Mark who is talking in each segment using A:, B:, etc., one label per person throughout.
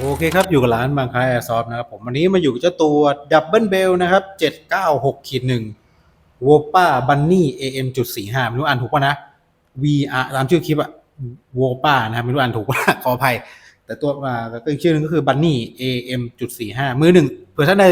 A: โอเคครับ อยู่กับร้านบางคายแอร์ซอฟนะครับผมวันนี้มาอยู่กับเจ้าตัวดับเบิลเบลนะครับ796ขีดหนึ่งโวป้าบันนี่ AM จุดสี่ห้าไม่รู้อ่านถูกป่ะนะ VR ตามชื่อคลิปอะโวป้านะครับไม่รู้อ่านถูกป่ะขออภัย แต่ตัวอ่าก็อีกชื่อนึงก็คือบันนี่ AM จุดสี่ห้ามือหนึ่งเผื่อท่านใด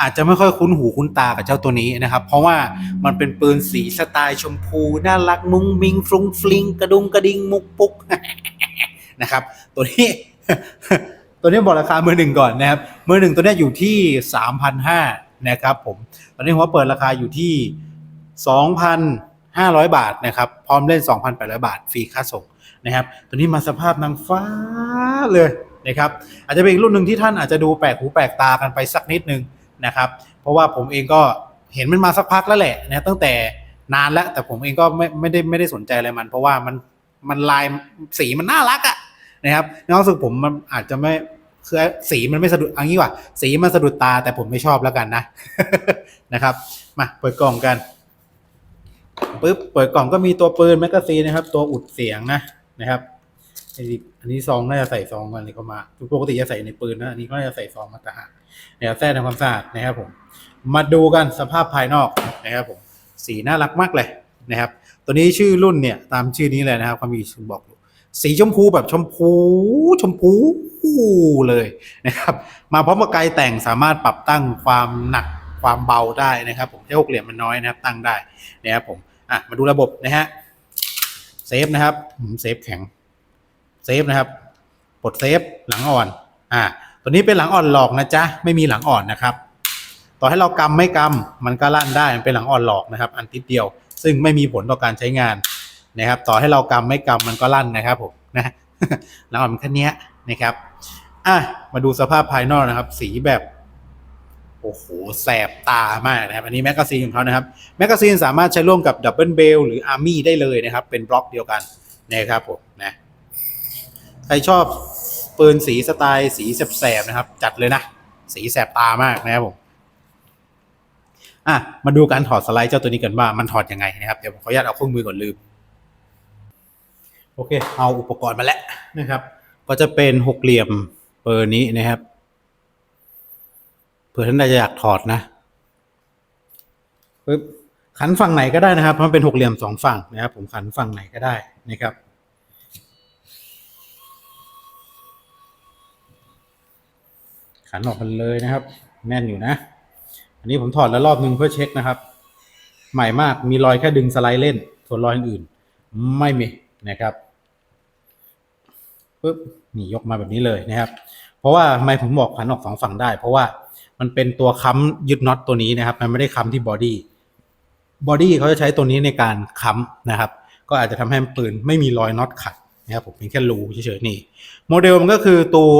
A: อาจจะไม่ค่อยคุ้นหูคุ้นตากับเจ้าตัวนี้นะครับ เพราะว่ามันเป็นปืนสีสไตล์ชมพูน่ารักมุ้งมิงฟรุ้งฟลิงกระดุงกระดิ่งมุกปุกนะครับ ตัวนี้ ตัวนี้บอกราคามือหนึ่งก่อนนะครับมือหนึ่งตัวนี้อยู่ที่สามพันห้านะครับผมตอนนี้ผมว่าเปิดราคาอยู่ที่สองพันห้าร้อยบาทนะครับพร้อมเล่นสองพันแปดร้อยบาทฟรีค่าส่งนะครับตัวนี้มาสภาพนางฟ้าเลยนะครับอาจจะเป็นรุ่นหนึ่งที่ท่านอาจจะดูแปลกหูแปลกตากันไปสักนิดนึงนะครับเพราะว่าผมเองก็เห็นมันมาสักพักแล้วแหละนะตั้งแต่นานแล้วแต่ผมเองก็ไม่ไม่ได้ไม่ได้สนใจอะไรมัน เพราะว่ามันมันลายสีมันน่ารักอะ นะครับในความรู้สึกผมมันอาจจะไม่คือสีมันไม่สะดุดอันนี้ว่ะสีมันสะดุดตาแต่ผมไม่ชอบแล้วกันนะนะครับ มาเปิดกล่องกันปึ๊บเปิดกล่องก็มีตัวปืนแมกกาซีนนะครับ ตัวอุดเสียงนะนะครับอันนี้ซองน่าจะใส่ซองกันเลยก็มาปกติจะใส่ในปืนนะอันนี้ก็น่าจะใส่ซองมาตรฐานนะครับแท้ทำความสะอาดนะครับผม มาดูกันสภาพภายนอกนะครับผมสีน่ารักมากเลยนะครับ ตัวนี้ชื่อรุ่นเนี่ยตามชื่อนี้เลยนะครับความมีชื่อบอกอยู่ สีชมพูแบบชมพูชมพูเลยนะครับ มาพร้อมกับไกลแต่งสามารถปรับตั้งความหนักความเบาได้นะครับ ผมแค่หกเหลี่ยมมันน้อยนะครับ ตั้งได้นะครับผมอะมาดูระบบนะฮะเซฟนะครับเซฟแข็งเซฟนะครับปลดเซฟหลังอ่อนอ่าตัวนี้เป็นหลังอ่อนหลอกนะจ๊ะไม่มีหลังอ่อนนะครับ ต่อให้เรากำไม่กำมันก็ลั่นได้มันเป็นหลังอ่อนหลอกนะครับ อันติดเดียว ซึ่งไม่มีผลต่อการใช้งาน นะครับ ต่อให้เรากำไม่กำมันก็ลั่นนะครับผมนะแล้วมันแค่เนี้ยนะครับ อะมาดูสภาพภายนอกนะครับ สีแบบโอ้โหแสบตามากนะครับ อันนี้แมกกาซีนของเขานะครับแมกกาซีนสามารถใช้ร่วมกับดับเบิลเบลหรืออาร์มี่ได้เลยนะครับ เป็นบล็อกเดียวกันนะครับผมนะใครชอบปืนสีสไตล์สีแสบๆนะครับ จัดเลยนะ สีแสบตามากนะครับผมอะมาดูการถอดสไลด์เจ้าตัวนี้กันว่ามันถอดยังไงนะครับ เดี๋ยวผมขออนุญาตเอาเครื่องมือก่อนลืม โอเค เอาอุปกรณ์มาแล้วนะครับ ก็จะเป็นหกเหลี่ยมเปอร์นี้นะครับ เผื่อท่านใดจะอยากถอดนะปึ๊บขันฝั่งไหนก็ได้นะครับ เพราะมันเป็นหกเหลี่ยมสองฝั่งนะครับ ผมขันฝั่งไหนก็ได้นะครับ ขันออกมันเลยนะครับ แน่นอยู่นะ อันนี้ผมถอดแล้วรอบนึงเพื่อเช็คนะครับ ใหม่มาก มีรอยแค่ดึงสไลด์เล่นส่วนรอยอื่นๆไม่มีนะครับ ปุ๊บนี่ยกมาแบบนี้เลยนะครับ เพราะว่าทำไมผมบอกขันออกสองฝั่งได้ เพราะว่ามันเป็นตัวค้ำยึดน็อตตัวนี้นะครับ มันไม่ได้ค้ำที่บอดี้บอดี้เขาจะใช้ตัวนี้ในการค้ำนะครับ ก็อาจจะทำให้ปืนไม่มีรอยน็อตขัดนะครับผมเป็นแค่รูเฉยๆนี่ โมเดลมันก็คือตัว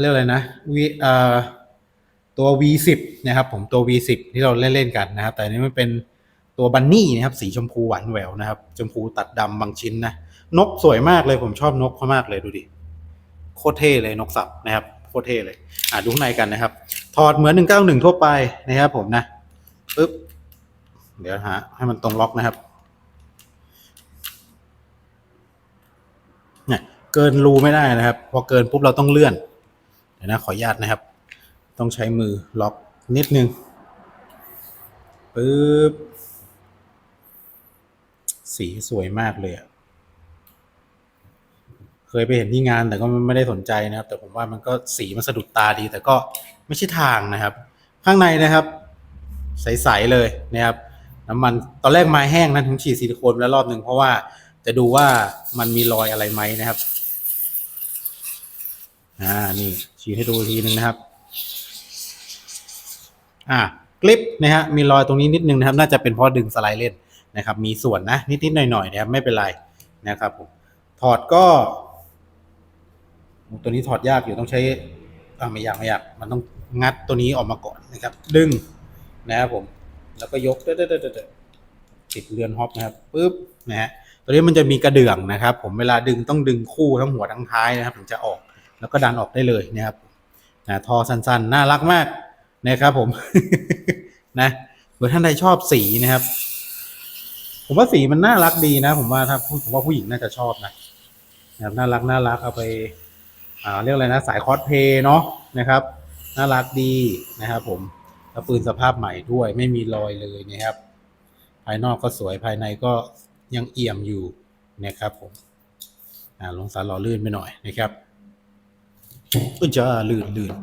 A: เรียกอะไรนะวีเอ่อตัว V10 นะครับ ผมตัว V10 ที่เราเล่นๆกันนะครับ แต่นนี้มันเป็นตัวบันนี่นะครับ สีชมพูหวานแหววนะครับ ชมพูตัดดำบางชิ้นนะ นกสวยมากเลยผมชอบนกเขามากเลยดูดิโคตรเท่เลยนกสับนะครับโคตรเท่เลยอะดูข้างในกันนะครับ ถอดเหมือน 191 ทั่วไปนะครับผมนะปึ๊บเดี๋ยวหาให้มันตรงล็อกนะครับเนี่ยเกินรูไม่ได้นะครับ พอเกินปุ๊บเราต้องเลื่อนเดี๋ยวนะขออนุญาตนะครับ ต้องใช้มือล็อกนิดนึงปึ๊บสีสวยมากเลยอะ เคยไปเห็นที่งานแต่ก็ไม่ได้สนใจนะครับ แต่ผมว่ามันก็สีมันสะดุดตาดี แต่ก็ไม่ใช่ทางนะครับ ข้างในนะครับ ใสๆเลยนะครับ น้ำมันตอนแรกไม้แห้งนะถึงฉีดซิลิโคนแล้วรอบหนึ่งเพราะว่าจะดูว่ามันมีรอยอะไรไหมนะครับอ่านี่ฉีดให้ดูอีกทีนึงนะครับ อ่ากลิปนะฮะมีรอยตรงนี้นิดนึงนะครับ น่าจะเป็นเพราะดึงสไลด์เล่นนะครับ มีส่วนนะนิดๆหน่อยๆนะครับไม่เป็นไรนะครับผมถอดก็ ตัวนี้ถอดยากอยู่ต้องใช้ไม่ยากไม่ยากมันต้องงัดตัวนี้ออกมาก่อนนะครับ ดึงนะครับผม แล้วก็ยกเด้อเด้อเด้อเด้อติดเรือนฮอปนะครับปุ๊บนะฮะตัวนี้มันจะมีกระเดื่องนะครับ ผมเวลาดึงต้องดึงคู่ทั้งหัวทั้งท้ายนะครับ ถึงจะออกแล้วก็ดันออกได้เลยนะครับนะทอสั้นๆ น่ารักมากนะครับผมนะเผื่อท่านใดชอบสีนะครับ ผมว่าสีมันน่ารักดีนะ ผมว่าถ้าผมว่าผู้หญิงน่าจะชอบนะนะครับน่ารักน่ารักเอาไป อ่าเรียกอะไรนะสายคอสเพย์เนาะนะครับน่ารักดีนะครับ ผมแล้วปืนสภาพใหม่ด้วย ไม่มีรอยเลยนะครับ ภายนอกก็สวยภายในก็ยังเอี่ยมอยู่นะครับ ผมอ่าลงสารหล่อลื่นไปหน่อยนะครับอุ้ยจ้าลื่นลื่น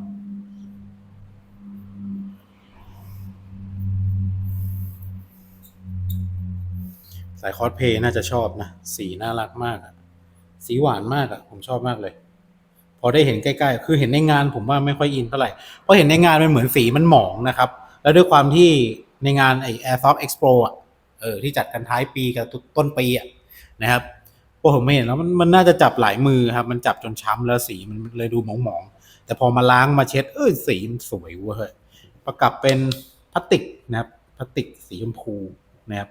A: สายคอสเพย์น่าจะชอบนะ สีน่ารักมากอะสีหวานมากอะผมชอบมากเลย อได้เห็นใกล้ๆ คือเห็นในงานผมว่าไม่ค่อยอินเท่าไหร่ เพราะเห็นในงานมันเหมือนสีมันหมองนะครับ แล้วด้วยความที่ในงานไอ Airsoft Expo อะ เออที่จัดกันท้ายปีกับต้นปีอะนะครับพวกผมไม่เห็นแล้วมันมันน่าจะจับหลายมือครับ มันจับจนช้ำแล้วสีมันเลยดูหมองๆ แต่พอมาล้างมาเช็ด เออสีมันสวยเว้ยประกับเป็นพลาสติกนะครับ พลาสติกสีชมพูนะครับ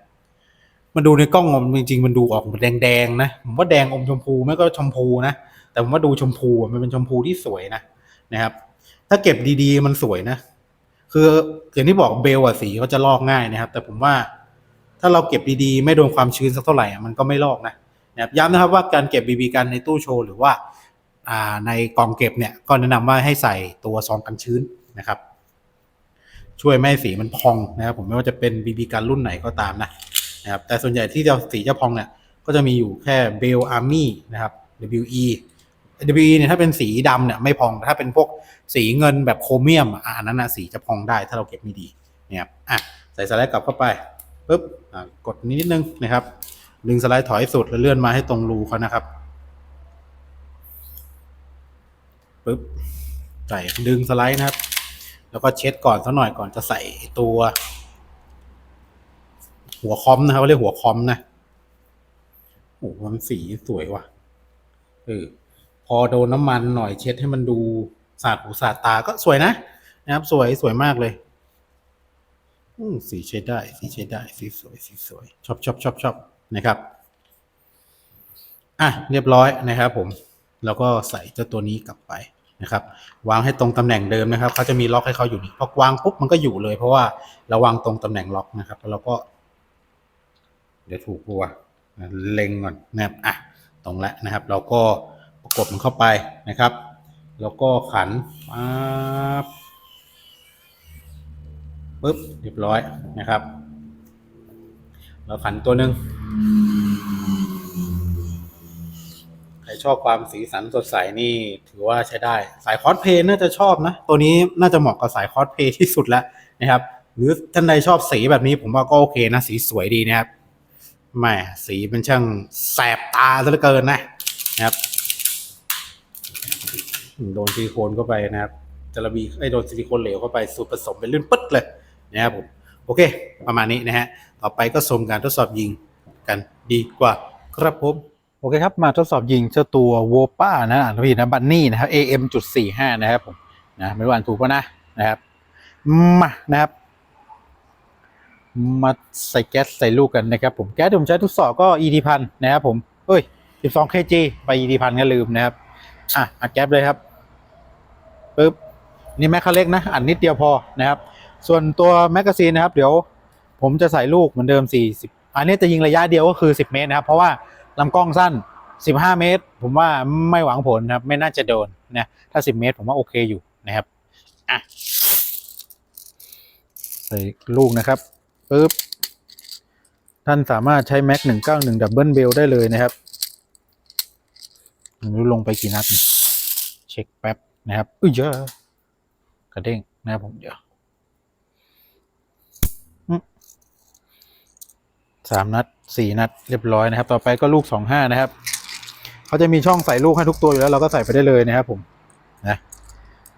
A: มาดูในกล้องมันจริงๆมันดูออกแดงๆนะผมว่าแดงอมชมพูไม่ก็ชมพูนะ แต่ผมว่าดูชมพูมันเป็นชมพูที่สวยนะนะครับ ถ้าเก็บดีๆ มันสวยนะ คืออย่างที่บอกเบลอะสีเขาจะลอกง่ายนะครับ แต่ผมว่าถ้าเราเก็บดีๆ ไม่โดนความชื้นสักเท่าไหร่อะมันก็ไม่ลอกนะนะครับย้ำนะครับว่าการเก็บบีบีกันในตู้โชว์หรือว่าในกล่องเก็บเนี่ยก็แนะนำว่าให้ใส่ตัวซองกันชื้นนะครับ ช่วยไม่ให้สีมันพองนะครับผมไม่ว่าจะเป็นบีบีกันรุ่นไหนก็ตามนะนะครับแต่ส่วนใหญ่ที่จะสีจะพองเนี่ยก็จะมีอยู่แค่เบลอาร์มี่นะครับ WE WE เนี่ยถ้าเป็นสีดำเนี่ยไม่พองแต่ถ้าเป็นพวกสีเงินแบบโครเมียมอันนั้นนะสีจะพองได้ถ้าเราเก็บไม่ดีนะครับอะใส่สไลด์กลับเข้าไปปุ๊บอะกดนิดนึงนะครับ ดึงสไลด์ถอยสุดแล้วเลื่อนมาให้ตรงรูเขานะครับปุ๊บใส่ดึงสไลด์นะครับ แล้วก็เช็ดก่อนสักหน่อยก่อนจะใส่ตัว หัวคอมนะครับเรียกหัวคอมนะโอ้โหมันสีสวยว่ะเออ พอโดนน้ำมันหน่อยเช็ดให้มันดูสาดหูสาดตาก็สวยนะนะครับ สวยสวยมากเลยอืสีใช้ได้ สีใช้ได้ สีสวยสีสวยชอบชอบชอบชอบนะครับ อะเรียบร้อยนะครับ ผม แล้วก็ใส่เจ้าตัวนี้กลับไปนะครับ วางให้ตรงตำแหน่งเดิมนะครับเขาจะมีล็อกให้เขาอยู่นี่พอวางปุ๊บมันก็อยู่เลย เพราะว่าเราวางตรงตำแหน่งล็อกนะครับ แล้วเราก็ เดี๋ยวถูกตัวเล็งก่อนนะครับอะตรงแล้วนะครับ เราก็ ประกบมันเข้าไปนะครับ แล้วก็ขันปั๊บปึ๊บเรียบร้อยนะครับ เราขันตัวหนึ่งใครชอบความสีสันสดใสนี่ถือว่าใช้ได้ สายคอสเพลย์น่าจะชอบนะ ตัวนี้น่าจะเหมาะกับสายคอสเพลย์ที่สุดแล้วนะครับ หรือท่านใดชอบสีแบบนี้ผมว่าก็โอเคนะ สีสวยดีนะครับแหม่สีมันช่างแสบตาซะเหลือเกินนะนะครับ โดนซิลิโคนเข้าไปนะครับจะระบีไอ้โดนซิลิโคนเหลวเข้าไปสูตรผสมเป็นลื่นปึ๊ดเลยนะครับผมโอเค ประมาณนี้นะฮะต่อไปก็ชมการทดสอบยิงกันดีกว่าครับผมโอเคครับมาทดสอบยิงเจ้าตัวโวป้านะอ่านผิดนะบันนี่นะครับ AM จุดสี่ห้านะครับผมนะไม่รู้อ่านถูกป่ะนะนะครับมานะครับมาใส่แก๊สใส่ลูกกันนะครับผมแก๊สที่ผมใช้ทดสอบก็ ED พันนะครับผมเอ้ย 12 kg ไป ED พันก็ลืมนะครับ อะอัดแก๊สเลยครับปึ๊บนี่แม็กคาเล็กนะอัดนิดเดียวพอนะครับ ส่วนตัวแมกกาซีนนะครับ เดี๋ยวผมจะใส่ลูกเหมือนเดิม 40 อันนี้จะยิงระยะเดียวก็คือ 10 เมตรนะครับ เพราะว่าลำกล้องสั้น 15 เมตร ผมว่าไม่หวังผลนะครับ ไม่น่าจะโดนนะถ้า 10 เมตร ผมว่าโอเคอยู่นะครับอะใส่ลูกนะครับปึ๊บท่านสามารถใช้แม็กหนึ่งเก้าหนึ่งดับเบิลเบลได้เลยนะครับ รู้ลงไปกี่นัดเนี่ยเช็คแป๊บนะครับ อุ้ยเยอะกระเด้งนะครับผมเดี๋ยวอืมสามนัดสี่นัดเรียบร้อยนะครับ ต่อไปก็ลูกสองห้านะครับเขาจะมีช่องใส่ลูกให้ทุกตัวอยู่แล้วเราก็ใส่ไปได้เลยนะครับผมนะ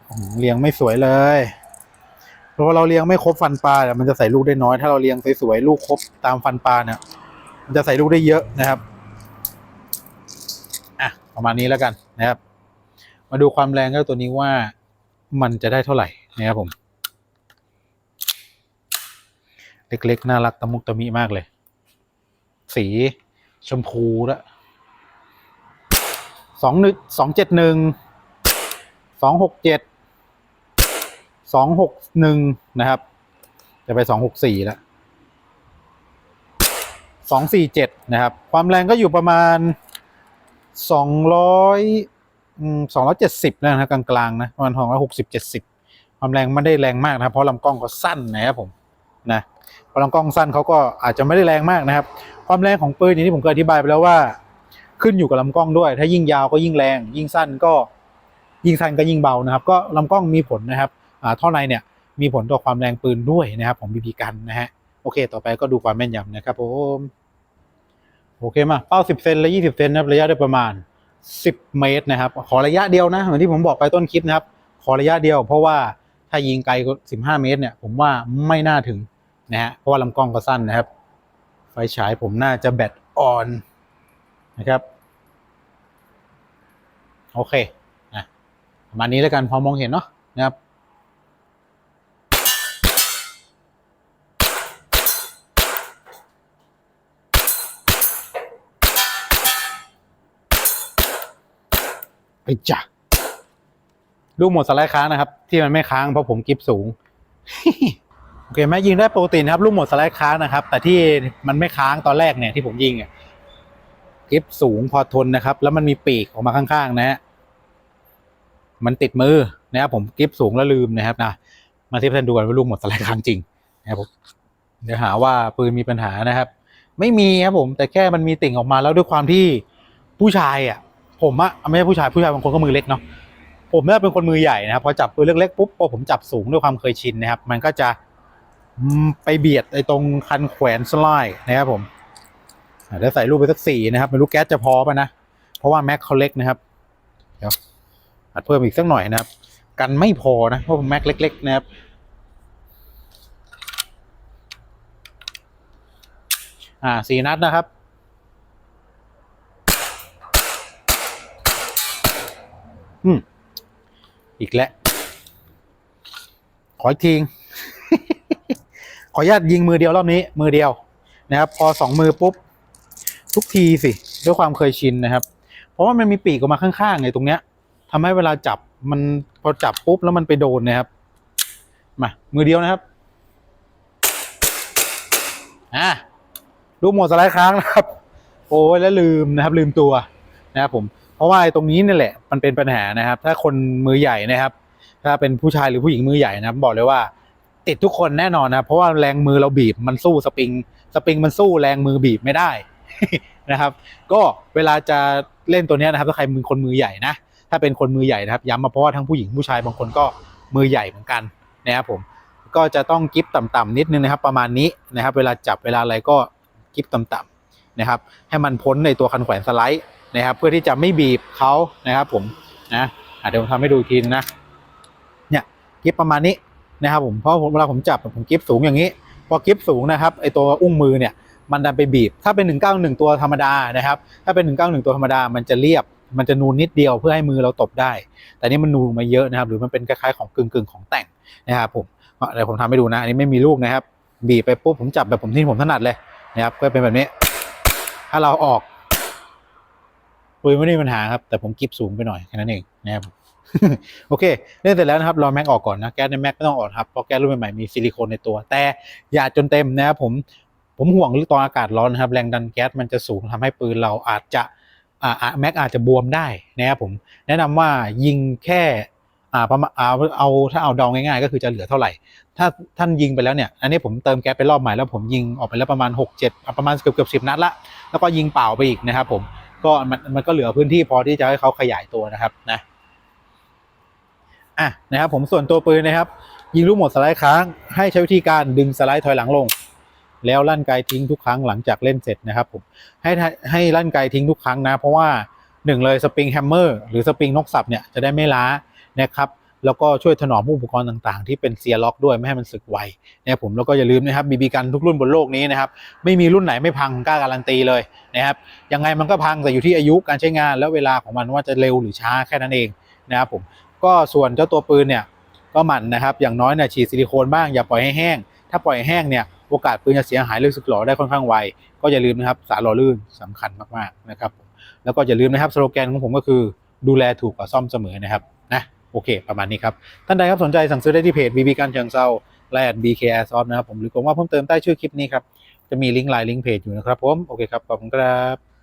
A: อืมเรียงไม่สวยเลยเพราะว่าเราเลี้ยงไม่ครบฟันปลาเนี่ยมันจะใส่ลูกได้น้อย ถ้าเราเลี้ยงสวยๆลูกครบตามฟันปลาเนี่ยมันจะใส่ลูกได้เยอะนะครับอะ ประมาณนี้แล้วกันนะครับ มาดูความแรงเจ้าตัวนี้ว่ามันจะได้เท่าไหร่นะครับผม เล็กๆ น่ารักตะมุกตะมิมากเลย สีชมพูละสองหนึ่งสองเจ็ดหนึ่งสองหกเจ็ดสองหกหนึ่งนะครับ จะไปสองหกสี่แล้วสองสี่เจ็ดนะครับ ความแรงก็อยู่ประมาณ สองร้อยสองร้อยเจ็ดสิบนะครับกลางๆนะประมาณสองร้อยหกสิบเจ็ดสิบความแรงไม่ได้แรงมากนะครับเพราะลำกล้องเขาสั้นนะครับผมนะเพราะลำกล้องสั้นเขาก็อาจจะไม่ได้แรงมากนะครับ ความแรงของปืนอย่างที่ผมเคยอธิบายไปแล้วว่า ขึ้นอยู่กับลำกล้องด้วย ถ้ายิ่งยาวก็ยิ่งแรง ยิ่งสั้นก็ยิ่งสั้นก็ยิ่งเบานะครับ ก็ลำกล้องมีผลนะครับท่อในเนี่ยมีผลต่อความแรงปืนด้วยนะครับของบีบีกันนะฮะโอเค ต่อไปก็ดูความแม่นยำนะครับผม โอเคมาเป้า10เซนและ20เซนนะครับระยะได้ประมาณ10เมตรนะครับ ขอระยะเดียวนะเหมือนที่ผมบอกไปต้นคลิปนะครับ ขอระยะเดียว เพราะว่าถ้ายิงไกลกว่า15เมตรเนี่ย ผมว่าไม่น่าถึงนะฮะเพราะว่าลำกล้องก็สั้นนะครับ ไฟฉายผมน่าจะแบตอ่อนนะครับโอเคนะประมาณนี้แล้วกันพอมองเห็นเนาะนะครับ ไปจ้ะลูกหมดสไลด์ค้างนะครับ ที่มันไม่ค้างเพราะผมกิฟสูงโอเคแม้ยิงได้ปกตินะครับลูกหมดสไลด์ค้างนะครับ แต่ที่มันไม่ค้างตอนแรกเนี่ยที่ผมยิงอะกิฟสูงพอทนนะครับ แล้วมันมีปีกออกมาข้างๆ นะฮะมันติดมือนะครับผมกิฟสูงแล้วลืมนะครับนะมาเทียบกันดูกันว่าลูกหมดสไลด์ค้างจริงนะครับผมเดี๋ยวหาว่าปืนมีปัญหานะครับ ไม่มีครับผม แต่แค่มันมีติ่งออกมาแล้วด้วยความที่ผู้ชายอะ ผมอะไม่ใช่ผู้ชายผู้ชายบางคนก็มือเล็กเนาะผมเนี่ยเป็นคนมือใหญ่นะครับพอจับปืนเล็กๆปุ๊บพอผมจับสูงด้วยความเคยชินนะครับ มันก็จะไปเบียดไอ้ตรงคันแขวนสไลด์นะครับผมเดี๋ยวใส่ลูกไปสักสี่นะครับไม่รู้แก๊สจะพอป่ะนะ เพราะว่าแม็กเขาเล็กนะครับ เดี๋ยวอัดเพิ่มอีกสักหน่อยนะครับ กันไม่พอนะเพราะแม็กเล็ก ๆ นะครับอ่าสี่นัดนะครับ อืมอีกแล้ว ขออีกทีขออนุญาตยิงมือเดียวรอบนี้ มือเดียวนะครับ พอสองมือปุ๊บ ทุกทีสิ ด้วยความเคยชินนะครับ เพราะว่ามันมีปีกออกมาข้างๆไงตรงเนี้ยทำให้เวลาจับมันพอจับปุ๊บแล้วมันไปโดนนะครับมามือเดียวนะครับอะลูกหมดสไลด์ค้างนะครับ โอ้ยแล้วลืมนะครับ ลืมตัวนะครับผม เพราะว่าตรงนี้นี่แหละมันเป็นปัญหานะครับ ถ้าคนมือใหญ่นะครับ ถ้าเป็นผู้ชายหรือผู้หญิงมือใหญ่นะครับบอกเลยว่า ติดทุกคนแน่นอนนะเพราะว่าแรงมือเราบีบมันสู้สปริง สปริงมันสู้แรงมือบีบไม่ได้นะครับ ก็เวลาจะเล่นตัวนี้นะครับถ้าใครมือคนมือใหญ่นะถ้าเป็นคนมือใหญ่นะครับย้ำมาเพราะว่าทั้งผู้หญิงผู้ชายบางคนก็มือใหญ่เหมือนกันนะครับผมก็จะต้องกิฟต่ำๆนิดนึงนะครับ ประมาณนี้นะครับ เวลาจับเวลาอะไรก็กิฟต่ำๆนะครับ ให้มันพ้นในตัวคันแขวนสไลด์ นะครับ เพื่อที่จะไม่บีบเขานะครับผมนะเดี๋ยวผมทำให้ดูทีนนะเนี่ยกิฟประมาณนี้นะครับผมเพราะเวลาผมจับผมกิฟสูงอย่างนี้ พอกิฟสูงนะครับไอตัวอุ้งมือเนี่ยมันดันไปบีบ ถ้าเป็น 191 ตัวธรรมดานะครับ ถ้าเป็น 191 ตัวธรรมดา มันจะเรียบ มันจะนูนนิดเดียวเพื่อให้มือเราตบได้ แต่นี่มันนูนมาเยอะนะครับ หรือมันเป็นคล้ายๆของกึ่งๆของแต่งนะครับผมเดี๋ยวผมทำให้ดูนะ อันนี้ไม่มีลูกนะครับ บีบไปปุ๊บผมจับแบบผมที่ผมถนัดเลยนะครับ ก็เป็นแบบนี้ ถ้าเราออก ปืนไม่ได้มีปัญหาครับ แต่ผมกิฟสูงไปหน่อยแค่นั้นเองนะครับโอเคเล่นเสร็จแล้วนะครับรอแม็กออกก่อนนะแก๊สในแม็กไม่ต้องออกครับเพราะแก๊สรุ่นใหม่ๆมีซิลิโคนในตัว แต่อย่าจนเต็มนะครับผมผมห่วงเรื่องตอนอากาศร้อนนะครับ แรงดันแก๊สมันจะสูงทำให้ปืนเราอาจจะอ่าแม็กอาจจะบวมได้นะครับผมแนะนำว่ายิงแค่อ่าประมาณเอาเอาถ้าเอาดองง่ายๆ ก็คือจะเหลือเท่าไหร่ ถ้าท่านยิงไปแล้วเนี่ย อันนี้ผมเติมแก๊สไปรอบใหม่แล้วผมยิงออกไปแล้วประมาณ 6 7 ประมาณเกือบเกือบสินัดละ แล้วก็ยิงเปล่าไปอีกนะครับผม ก็มันมันก็เหลือพื้นที่พอที่จะให้เขาขยายตัวนะครับนะอะนะครับผมส่วนตัวปืนนะครับ ยิงลูกหมดสไลด์ค้างให้ใช้วิธีการดึงสไลด์ถอยหลังลง แล้วลั่นไกทิ้งทุกครั้งหลังจากเล่นเสร็จนะครับผมให้ให้ลั่นไกทิ้งทุกครั้งนะ เพราะว่าหนึ่งเลยสปริงแฮมเมอร์หรือสปริงนกสับเนี่ยจะได้ไม่ล้านะครับ แล้วก็ช่วยถนอมอุปกรณ์ต่างๆ ที่เป็นเซียล็อกด้วยไม่ให้มันสึกไวนะครับผมแล้วก็อย่าลืมนะครับบีบีกันทุกรุ่นบนโลกนี้นะครับไม่มีรุ่นไหนไม่พังกล้าการันตีเลยนะครับยังไงมันก็พังแต่อยู่ที่อายุการใช้งานแล้วเวลาของมันว่าจะเร็วหรือช้าแค่นั้นเองนะครับผมก็ส่วนเจ้าตัวปืนเนี่ยก็หมั่นนะครับอย่างน้อยเนี่ยฉีดซิลิโคนบ้างอย่าปล่อยให้แห้ง ถ้าปล่อยแห้งเนี่ยโอกาสปืนจะเสียหายหรือสึกหรอได้ค่อนข้างไวก็อย่าลืมนะครับสารหล่อลื่นสำคัญมากๆนะครับแล้วก็อย่าลืมนะครับสโลแกนของผมก็คือดูแลถูกกว่าซ่อมเสมอนะครับนะ โอเค ประมาณนี้ครับ ท่านใดครับสนใจสั่งซื้อได้ที่เพจ BB การเชิงเซาและ BK Airsoft นะครับผมหรือผมว่าเพิ่มเติมใต้ชื่อคลิปนี้ครับจะมีลิงก์ไลน์ลิงก์เพจอยู่นะครับผมโอเคครับขอบคุณครับ